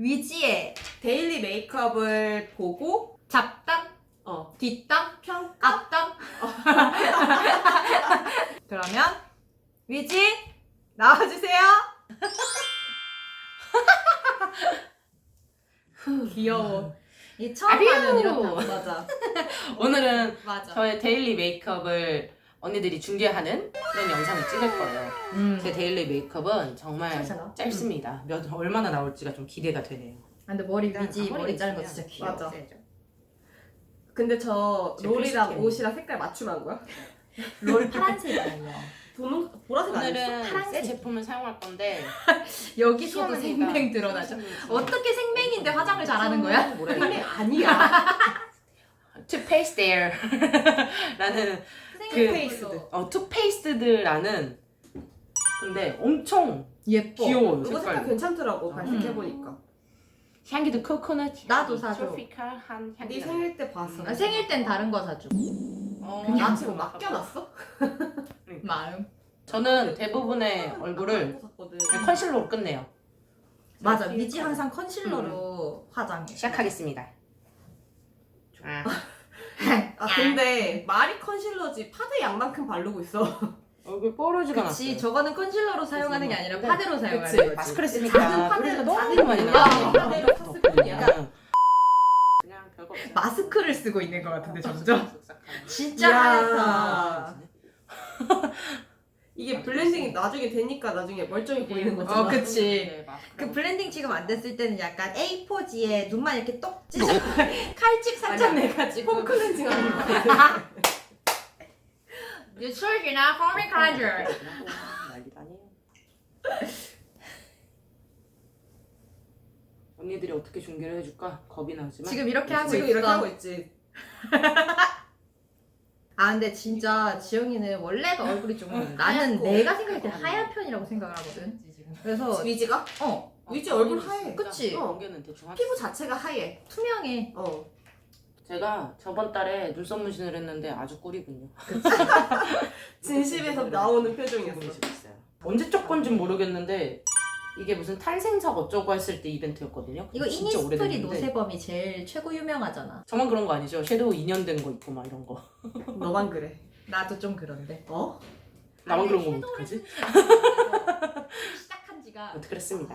위지의 데일리 메이크업을 보고 잡담, 어 뒷담, 평가 앞담. 그러면 위지 나와주세요. 귀여워. 이 처음 아뷰! 하면 이렇다. 맞아. 오늘은 맞아. 저의 데일리 메이크업을 언니들이 중계하는 그런 영상을 찍을 거예요. 음. 제 데일리 메이크업은 정말 괜찮아? 짧습니다. 몇 얼마나 나올지가 좀 기대가 되네요. 근데 머리 위지 앞머리가 머리 자른 거 진짜 귀여워. 맞아. 세죠. 근데 저제 롤이랑 필수템. 옷이랑 색깔 맞춤한 거야? 롤 파란색이에요. 보는 보라색? 오늘은 새 파란색. 제품을 사용할 건데 여기서도. 생맹 드러나죠. 어떻게 생맹인데 화장을 잘하는 거야? 해야 아니야. 투페이스 데어 라는 투페이스드. 어 투페이스드라는 근데 엄청 예뻐. 귀여워요 이거 색깔 색깔. 괜찮더라고 음. 발색해 보니까. 향기도 코코넛 나도 사줘. 트로피칼한 향기. 네 생일 때 봤어. 아, 생일 땐 다른 거 사주고. 어, 그냥 나 지금 맡겨놨어? 마음. 저는 대부분의 얼굴을 샀거든. 그냥 컨실러로 끝내요. 맞아. 위지 항상 컨실러로 화장해. 시작하겠습니다. 아, 아 근데 말이 컨실러지 파데 양만큼 바르고 있어. 얼굴 뽀르지가 그치. 않았어요. 저거는 컨실러로 사용하는 게 아니라 네. 파데로 사용하는 그치. 거지. 마스크를 작은 쓰니까 파데를 너무 많이 나요. 파데를 샀을 뿐이야. 그냥 별거 없어요. 마스크를 쓰고 있는 것 같은데 점점. 진짜. 하얗다. 이게 블렌딩이 나중에 되니까 나중에 멀쩡해 보이는 거잖아. 어, 그치. 네. 그 블렌딩 지금 안 됐을 때는 약간 A4지에 눈만 이렇게 똑 찢어 칼집 살짝 아니야. 내가지고 폼 클렌징 하는 거. 클렌저 난리도 아니에요. 언니들이 어떻게 중계를 해줄까 겁이 나지만 지금 이렇게 하고 지금 있어 이렇게 하고 있지. 아 근데 진짜 지영이는 원래가 얼굴이 좀 나는 하얗고. 내가 생각할 때 하얀 편이라고 생각을 하거든 그래서 위지가? 어 위지 얼굴 하얘. 그치? 어. 공개는 대충 하 피부 자체가 하얘. 투명해 어. 제가 저번 달에 눈썹 문신을 했는데 아주 꿀이군요. 진심에서 나오는 표정이었어. 있어요. 언제적 건진 모르겠는데 이게 무슨 탄생석 어쩌고 했을 때 이벤트였거든요. 이거 진짜 이니스프리 오래됐는데. 노세범이 제일 최고 유명하잖아 저만 그런 거 아니죠? 섀도우 2년 된 거 있고 막 이런 거. 너만 그래. 나도 좀 그런데 어? 나만 아니, 그런 거 어떡하지? 시작한 지가 어떻게 그랬습니다.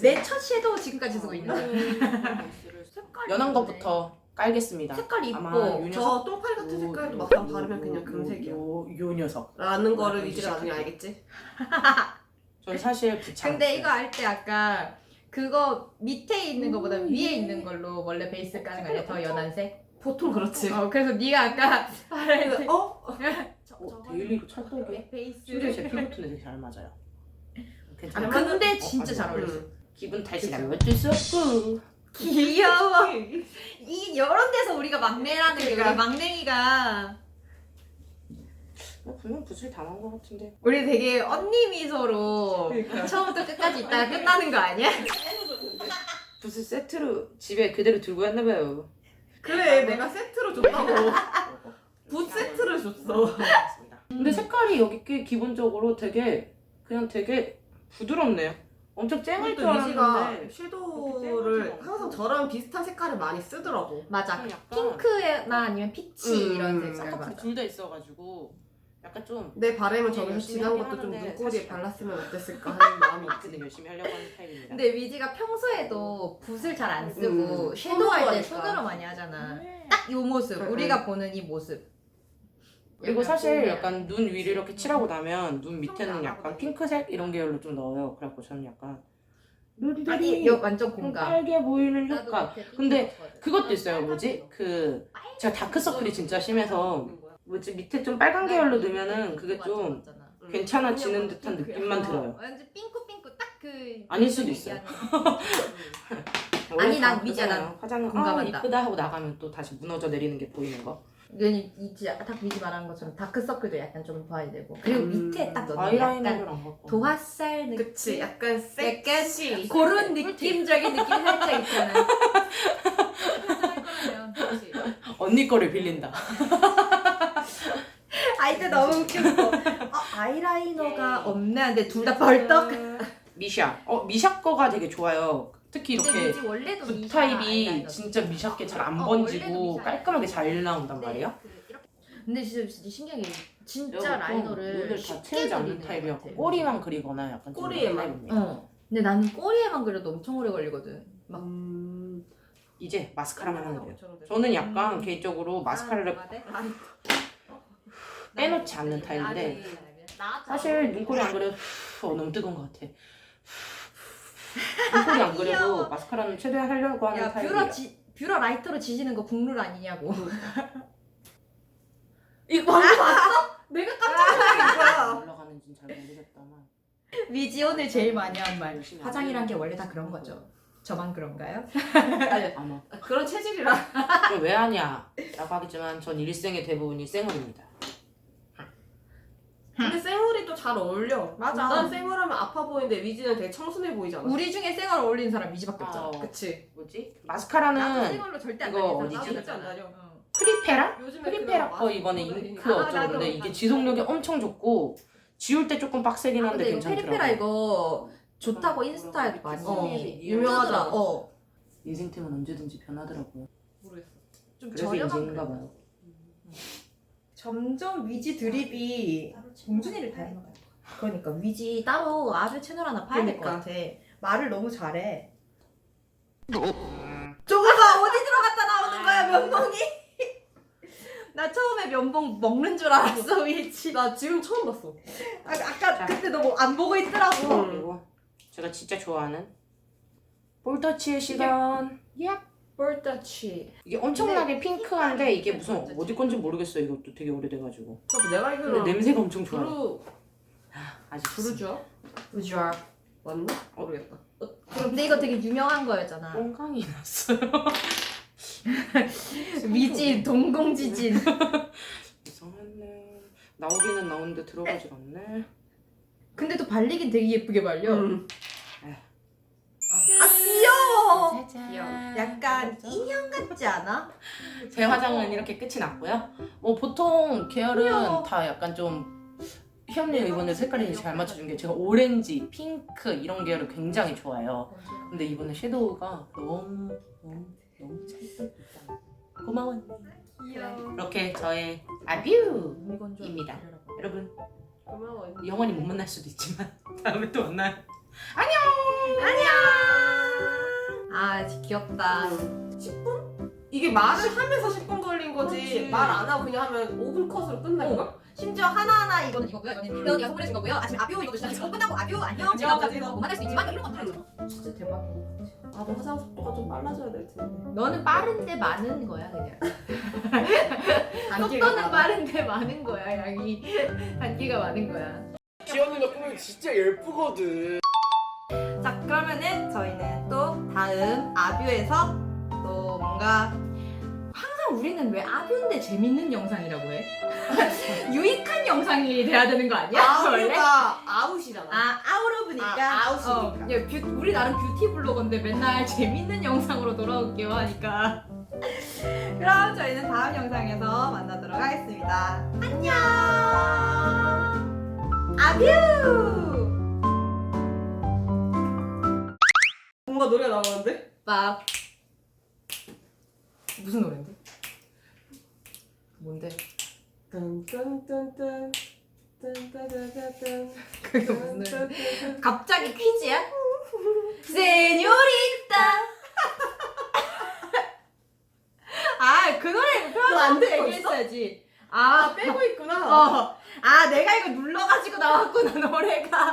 내 첫 섀도우 지금까지 쓰고 있는 거야 색깔이 연한. 것부터 깔겠습니다. 색깔 아마 이뻐 요 녀석 저 똥파리 같은 색깔도 막상 바르면 그냥 금색이야. 요, 요 녀석. 라는 거를 아, 위지가 나중에. 알겠지? 전 사실 부착. 근데 이거 알때 아까 그거 밑에 있는 거보다 위에 있는 걸로 원래 베이스 까는 거 아니야? 더 연한 색? 보통 그렇지. 어 그래서 네가 아까 그래서 어? 저, 어, 저거 데일리로 찰떡이야. 베- 베이스 심지어 제 피부톤에 되게 잘 맞아요. 괜찮아요. 아, 근데 어, 진짜 잘 응. 기분 탓이라면 어쩔 수 없고. 귀여워 이 이런 데서 우리가 막내라는 게 우리 그러니까. 막냉이가 뭐 분명 붓을 담은 것 같은데. 우리 되게 언니 미소로 그러니까. 처음부터 끝까지 있다가 끝나는 거 아니야? 붓을 세트로 집에 그대로 들고 왔나 봐요. 그래 내가 세트로 줬다고. 붓 세트를 줬어. 근데 색깔이 여기 게 기본적으로 되게 그냥 되게 부드럽네요. 엄청 쨍할 줄 그것도 알았는데 섀도우를 쨍하지 항상 저랑 비슷한 색깔을 많이 쓰더라고. 맞아 약간 핑크나 아니면 피치 음, 이런 음, 색깔 맞아 둘다 있어가지고 약간 좀 내 바램은 네, 저기서 열심히 하긴 것도 좀 하는데 눈꼬리에 사실- 발랐으면 어땠을까 하는 마음이 근데 있지. 열심히 하려고 하는 스타일입니다. 근데 위지가 평소에도 붓을 잘 안 쓰고 음, 섀도우 할 때 손으로 손으로 많이 하잖아 네. 딱이 모습 응, 우리가 보는 이 모습 그리고 사실. 약간 눈 위를 이렇게 칠하고 나면 눈 밑에는 안 약간. 핑크색 이런 계열로 좀 넣어요. 그래갖고 저는 약간 아니 눈들이 이거 완전 좀 공감 빨개 보이는 효과. 근데. 그것도 있어요. 뭐지? 그 제가 다크서클이 진짜 심해서 뭐지 밑에 좀 빨간 계열로 넣으면은 그게 좀 괜찮아지는 듯한 느낌만 들어요. 완전 삥꾸삥꾸 딱그 아닐 수도 있어요. 원래 아니, 난다 미지야, 그거잖아요. 화장은 아 공감한다. 이쁘다 하고 나가면 또 다시 무너져 내리는 게 보이는 거. 괜히 이지 딱 미지 말한 것처럼 다크서클도 약간 좀 봐야 되고 그리고 음, 밑에 딱 넣는 아이라이너를 약간 안 갖고. 도화살 느낌 그치 약간 약간 섹시. 그런 느낌적인 느낌 살짝 있잖아 언니 거를 빌린다. 아 너무 웃겼어 아, 아이라이너가 없네 근데 둘 다 벌떡 미샤. 어 미샤 거가 되게 좋아요. 특히 이렇게 미지 원래도 붓 미샤 타입이 아이라이너. 진짜 미샤게 잘 안 어, 번지고 미샤 깔끔하게 잘 나온단 네, 말이야. 그 이렇게- 근데 진짜, 진짜 신기한 게 진짜 좀 라이너를 다 쉽게 채우지 않는 그리는 타입이었고 것 같아. 꼬리만 그리거나 약간 좀 꼬리에만. 타입입니다. 어. 근데 나는 꼬리에만 그려도 엄청 오래 걸리거든. 막 음. 이제 마스카라만 하면 돼요. 저는 약간 음. 개인적으로 마스카라를 아, 네? 아니, 빼놓지 않는 타입인데 사실 눈꼬리 안 그려도 후, 너무 뜨거운 것 같아. 눈꼬리 안 그려도. 마스카라는 최대한 하려고 하는 야 타입이에요. 뷰러 지 뷰러 라이터로 지지는 거 국룰 아니냐고. 이거 방금 봤어? 내가 깜짝 놀란 거야. 올라가는지는 잘 모르겠다만 미지 오늘 제일 많이 한 말. 열심히 화장이란 게 원래 다 그런 거죠. 저만 그런가요? 아니, 아마 그런 체질이라. 그걸 왜 하냐 라고 하겠지만 전 일생의 대부분이 쌩얼입니다. 근데 쌩얼이 또 잘 어울려. 맞아. 난 쌩얼하면 아파 보이는데 위지는 되게 청순해 보이잖아. 우리 중에 쌩얼 어울리는 사람 미지밖에 없잖아. 어, 그치. 뭐지? 나도 마스카라는 쌩얼로 절대 안 이거 다니는 어디지? 사람 절대 안 다녀. 어. 크리페라? 요즘에 크리페라 그런 거 이번에 잉크 아, 근데 이게. 지속력이 엄청 좋고 지울 때 조금 빡세긴 한데 근데 이거 괜찮더라고. 페리페라 이거 좋다고 인스타에 많이 어, 유명하더라. 어. 인생템은 언제든지 변하더라고요. 모르겠어. 좀 그래서 저렴한 인생인가 그래. 봐요. 점점 위지 드립이 공준이를 닮아가요. 그러니까 위지 따로 아주 채널 하나 파야 될 것 그러니까. 같아. 말을 너무 잘해. 저거가 어디 들어갔다 나오는 거야 면봉이? 나 처음에 면봉 먹는 줄 알았어 위지. 나 지금 처음 봤어. 아, 아까 그때 너 뭐 안 보고 있더라고. 응. 그리고 제가 진짜 좋아하는 볼터치의 시간. 볼터치. 이게 엄청나게 핑크한데 이게 무슨 어디 건지 모르겠어요. 이것도 되게 오래돼가지고. 그래서 내가 근데 알기로는 냄새가 엄청 좋아요. 브루 아직 브루주아 우주아. 맞나? 모르겠다. 근데 이거 되게 유명한 거였잖아. 꽁강이 났어요. 위지 동공지진. 이상했네. 나오기는 나오는데 들어가질 않네. 근데 또 발리긴 되게 예쁘게 발려. 음. 귀여워. 귀여워. 약간 인형 같지 않아? 제 화장은 이렇게 끝이 났고요. 뭐 보통 계열은 귀여워. 다 약간 좀 희연님 이번에 색깔이 잘 맞춰준 게 제가 오렌지, 핑크 이런 계열을 굉장히 좋아해요. 근데 이번에 섀도우가 너무 너무 너무 잘 떴다. 고마워. 귀여워. 이렇게 저의 아뷰 이건 좀 입니다. 기다려봐. 여러분 고마워. 영원히 못 만날 수도 있지만 다음에 또 만나요. 안녕. 아 귀엽다. 10분? 이게 말을 하면서 10분 걸린 거지. 그렇지. 말 안 하고 그냥 하면 5분 컷으로 끝나니까? 심지어 하나하나 이거는 이거고요. 이거는 이거는 선물해준 거고요. 아침 아뷰 이것도 진짜 끝나고 아뷰 안녕. 지금까지 못 만날 수 있지만 이런 거 다. 진짜 대박인 것 같아. 아, 너 화장 속도가 좀 빨라져야 될 텐데. 너는 빠른데 많은 거야 그냥. 속도는. 빠른데 많은 거야 양이. 단기가 많은 거야. 기현이가 꾸미기 진짜 예쁘거든. 다음 아뷰에서 또 뭔가 항상 우리는 왜 아뷰인데 재밌는 영상이라고 해? 유익한 영상이 돼야 되는 거 아니야? 원래? 아우가 아웃이잖아. 아 아우러브니까 아, 아웃이니까. 어, 예, 뷰, 우리 나름 뷰티 블로거인데 맨날 재밌는 영상으로 돌아올게요 하니까 그럼 저희는 다음 영상에서 만나도록 하겠습니다 안녕 아뷰 뭔가 노래가 나오는데? 밥 무슨 노래인데? 뭔데? 딴딴딴딴 딴딴딴딴 그게 무슨 노래? 갑자기 퀴즈야? 세뇨리타 아그 노래 너안 표현하고 듣고 얘기했어야지 아아 빼고 있구나. 어. 아, 내가 이거 눌러가지고 나왔구나, 노래가.